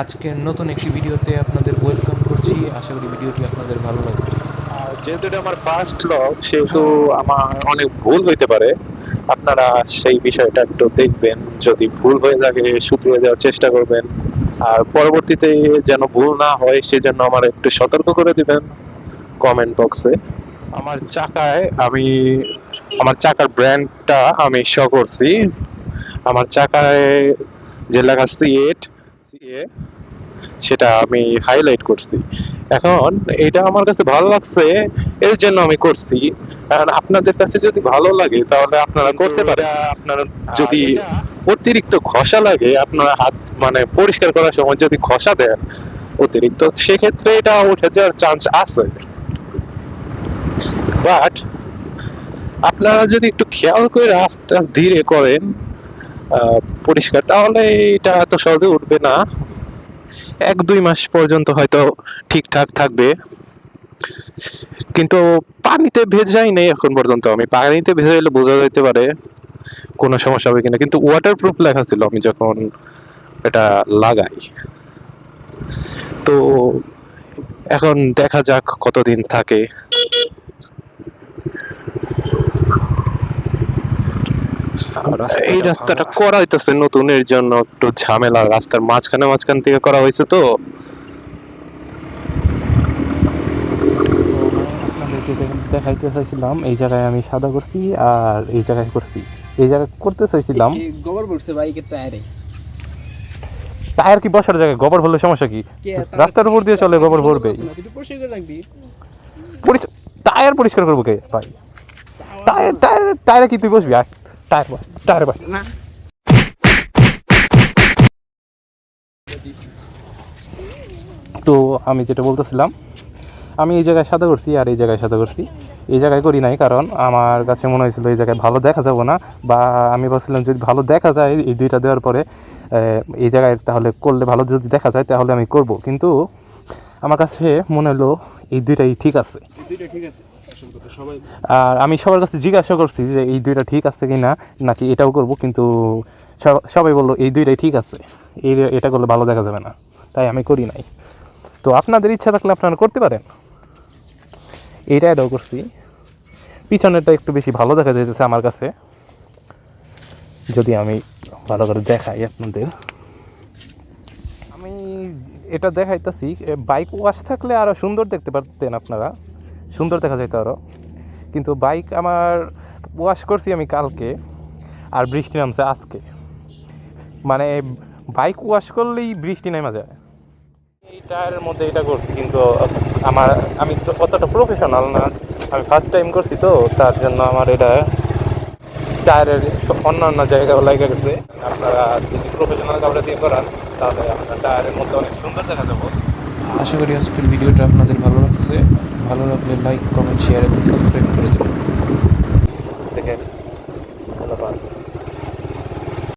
আজকের নতুন একটি ভিডিওতে আপনাদের ওয়েলকাম করছি। আশা করি ভিডিওটি আপনাদের ভালো লাগবে। যেহেতু এটা আমার ফার্স্ট ব্লগ সেহেতু আমার অনেক ভুল হইতে পারে। আপনারা সেই বিষয়টা একটু দেখবেন। যদি ভুল হয়ে থাকে শুধরে দেওয়ার চেষ্টা করবেন। আর পরবর্তীতে যেন ভুল না হয়, সেজন্য আমার একটু সতর্ক করে দিবেন কমেন্ট বক্সে আমার চাকায় আমি, আমার চাকার ব্র্যান্ডটা আমি শ করছি। আমার চাকায় যে লেখা সি এইট সিএ সেটা আমি হাইলাইট করছি। এখন এটা আমার কাছে ভালো লাগছে এর জন্য আমি করছি। আর আপনাদের কাছে যদি ভালো লাগে তাহলে আপনারা করতে পারেন। আপনারা যদি অতিরিক্ত ঘষা লাগে আপনার হাত মানে পরিষ্কার করার সময় যদি ঘষা দেন অতিরিক্ত সেক্ষেত্রে এটা উঠে যাওয়ার চান্স আছে। বাট আপনারা যদি একটু খেয়াল করে আস্তে আস্তে ধীরে করেন আহ, পরিষ্কার, তাহলে এটা এত সহজে উঠবে না। এক দুই মাস পর্যন্ত হয়তো ঠিকঠাক থাকবে। কিন্তু পানিতে ভেজাই নেই এখন পর্যন্ত আমি। পানিতে ভেজা ভেজাইলে বোঝা যেতে পারে কোনো সমস্যা হবে কিনা। কিন্তু ওয়াটার প্রুফ লেখা ছিল আমি যখন এটা লাগাই। তো এখন দেখা যাক কতদিন থাকে। এই রাস্তাটা করা হইতেছে নতুন এর জন্য একটু ঝামেলা। রাস্তার মাঝখানে মাঝখান থেকে করা হয়েছে তো। দেখাইতে চাইছিলাম এই জায়গায় আমি সাদা করছি আর এই জায়গায় করছি। এই জায়গায় করতে চাইছিলাম গোবর পড়ছে বাইকের টায়ারে? টায়ার কি বসার জায়গায়? গোবর ভরলে সমস্যা কি? রাস্তার উপর দিয়ে চলে গোবর ভরবে। টায়ার পরিষ্কার করব কে? ভাই। টায়ার টায়ার টায়ারে কি তুই বসবি? আয় টায়ার টায়ার তো আমি যেটা বলতেছিলাম আমি এই জায়গায় সাদা করছি আর এই জায়গায় সাদা করছি। এই জায়গায় করি নাই কারণ আমার কাছে মনে হয়েছিল এই জায়গায় ভালো দেখা যাবে না বা আমি ভাবছিলাম যদি ভালো দেখা যায় এই দুইটা দেওয়ার পরে এই জায়গায় তাহলে করলে ভালো যদি দেখা যায় তাহলে আমি করব। কিন্তু আমার কাছে মনে হলো এই দুইটাই ঠিক আছে। দুইটা ঠিক আছে। আর আমি সবার কাছে জিজ্ঞাসা করছি যে এই দুইটা ঠিক আছে কি না নাকি এটাও করব, কিন্তু সবাই বলল, এই দুইটাই ঠিক আছে। এই এটা করলে ভালো দেখা যাবে না। তাই আমি করি নাই। তো আপনাদের ইচ্ছা থাকলে আপনারা করতে পারেন। এইটা এটাও করছি। পিছনেরটা একটু বেশি ভালো দেখা যাইতেছে আমার কাছে। যদি আমি ভালো করে দেখাই আপনাদের। আমি এটা দেখাইতেছি বাইক ওয়াশ থাকলে আরও সুন্দর দেখতে পারতেন আপনারা। সুন্দর দেখা যেত আরও কিন্তু বাইক আমার ওয়াশ করছি আমি কালকে, আর বৃষ্টি নামছে আজকে। মানে বাইক ওয়াশ করলেই বৃষ্টি নেমে যায়। এই টায়ারের মধ্যে এটা করছি কিন্তু আমার, আমি অতটা প্রফেশনাল না। আমি ফার্স্ট টাইম করছি তো, তার জন্য আমার এটা টায়ারের অন্যান্য জায়গায় লেগে গেছে। আপনারা যদি প্রফেশনাল কাপড়া দিয়ে করান, তাহলে আপনার টায়ারের মধ্যে অনেক সুন্দর দেখা যাব। আশা করি আজকের ভিডিওটা আপনাদের ভালো লাগছে। ভালো লাগলে লাইক কমেন্ট শেয়ার এবং